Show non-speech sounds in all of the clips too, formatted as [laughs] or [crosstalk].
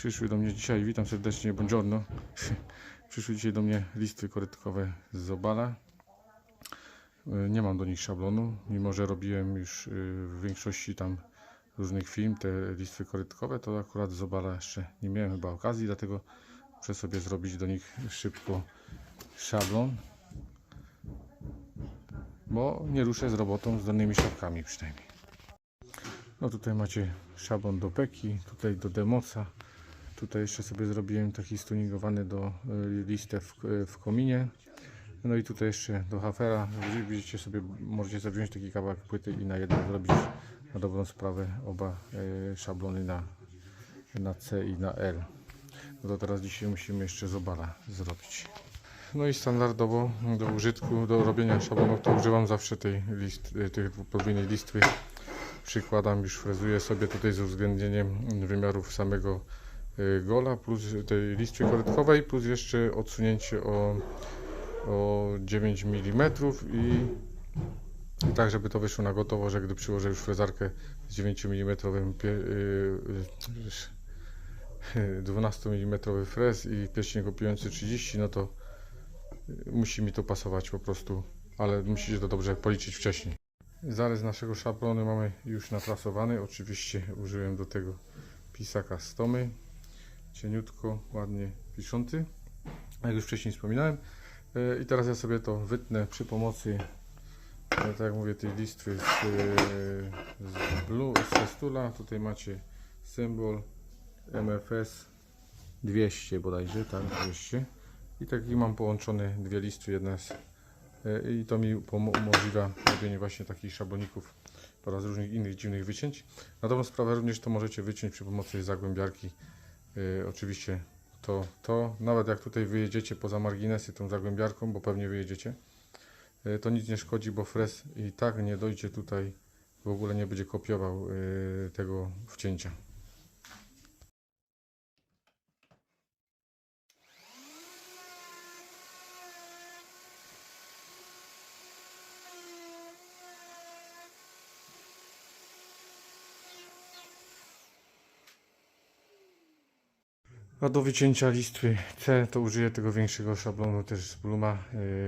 Przyszły do mnie dzisiaj, witam serdecznie, buongiorno. [laughs] Przyszły dzisiaj do mnie listwy korytkowe z Zobala. Y, Nie mam do nich szablonu, mimo że robiłem już y, w większości tam różnych film te listwy korytkowe, to akurat z Zobala jeszcze nie miałem chyba okazji, dlatego muszę sobie zrobić do nich szybko szablon. Bo nie ruszę z robotą z dolnymi szafkami przynajmniej. No tutaj macie szablon do beki, tutaj do demosa. Tutaj jeszcze sobie zrobiłem taki stuningowany do y, listę w, w kominie. No i tutaj jeszcze do hafera. Widzicie sobie, możecie sobie wziąć taki kawałek płyty i na jednym zrobić na dobrą sprawę oba y, szablony na, na C i na L. No to teraz dzisiaj musimy jeszcze zobala zrobić. No i standardowo do użytku, do robienia szablonów to używam zawsze tej, list, y, tej podwójnej listwy przykładam, już frezuję sobie tutaj z uwzględnieniem wymiarów samego y, gola, plus tej listwy korytkowej, plus jeszcze odsunięcie o, o 9 mm i, tak, żeby to wyszło na gotowo, że gdy przyłożę już frezarkę z 9 mm 12 mm frez i pierścień kopiujący 30, no to y, musi mi to pasować po prostu, ale musicie to dobrze policzyć wcześniej. Zarys naszego szablonu mamy już naprasowany. Oczywiście użyłem do tego pisaka stomy. Cieniutko, ładnie piszący. Jak już wcześniej wspominałem. E, I teraz ja sobie to wytnę przy pomocy, e, tak jak mówię, tej listwy z, e, z Blue, z Festula. Tutaj macie symbol MFS 200 bodajże, tak, 200. I taki mam połączone dwie listwy, jedna E, i to mi umożliwia robienie właśnie takich szabloników oraz różnych innych dziwnych wycięć. Na dobrą sprawę również to możecie wyciąć przy pomocy zagłębiarki. E, oczywiście to, to, nawet jak tutaj wyjedziecie poza marginesy tą zagłębiarką, bo pewnie wyjedziecie, e, to nic nie szkodzi, bo fres i tak nie dojdzie tutaj, w ogóle nie będzie kopiował e, tego wcięcia. A do wycięcia listwy C to użyję tego większego szablonu też z Bluma.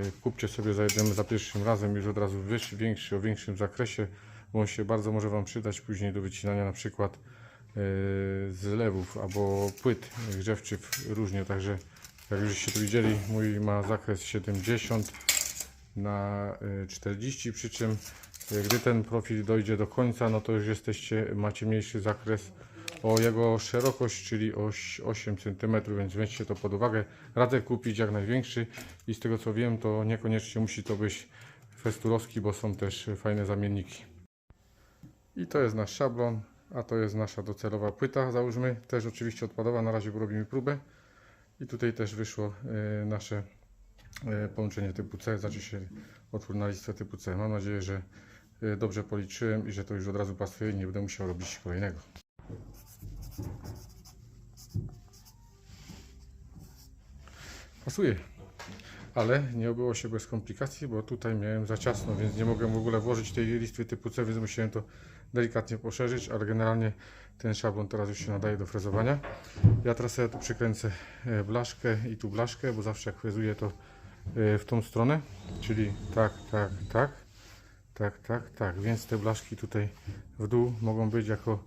Yy, Kupcie sobie za jednym, za pierwszym razem już od razu wyższy, większy, o większym zakresie, bo on się bardzo może Wam przydać później do wycinania na przykład yy, zlewów albo płyt grzewczych różnie. Także jak już się tu widzieli, mój ma zakres 70 na yy, 40, przy czym gdy ten profil dojdzie do końca, no to już jesteście, macie mniejszy zakres o jego szerokość, czyli o 8 cm, więc weźcie to pod uwagę. Radzę kupić jak największy i z tego co wiem, to niekoniecznie musi to być festulowski, bo są też fajne zamienniki. I to jest nasz szablon, a to jest nasza docelowa płyta, załóżmy, też oczywiście odpadowa, na razie robimy próbę. I tutaj też wyszło e, nasze e, połączenie typu C, znaczy się otwór na listę typu C. Mam nadzieję, że e, dobrze policzyłem i że to już od razu pasuje i nie będę musiał robić kolejnego. Pasuje. Ale nie obyło się bez komplikacji, bo tutaj miałem za ciasno, więc nie mogłem w ogóle włożyć tej listwy typu C, więc musiałem to delikatnie poszerzyć, ale generalnie ten szablon teraz już się nadaje do frezowania. Ja teraz sobie tu przykręcę e, blaszkę i tu blaszkę, bo zawsze jak frezuję to e, w tą stronę, czyli tak, tak, tak, tak, tak, tak, więc te blaszki tutaj w dół mogą być jako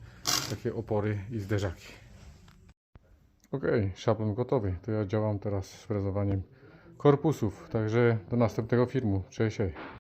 takie opory i zderzaki. Ok, szablon gotowy. To ja działam teraz z frezowaniem korpusów. Także do następnego filmu. Cześć.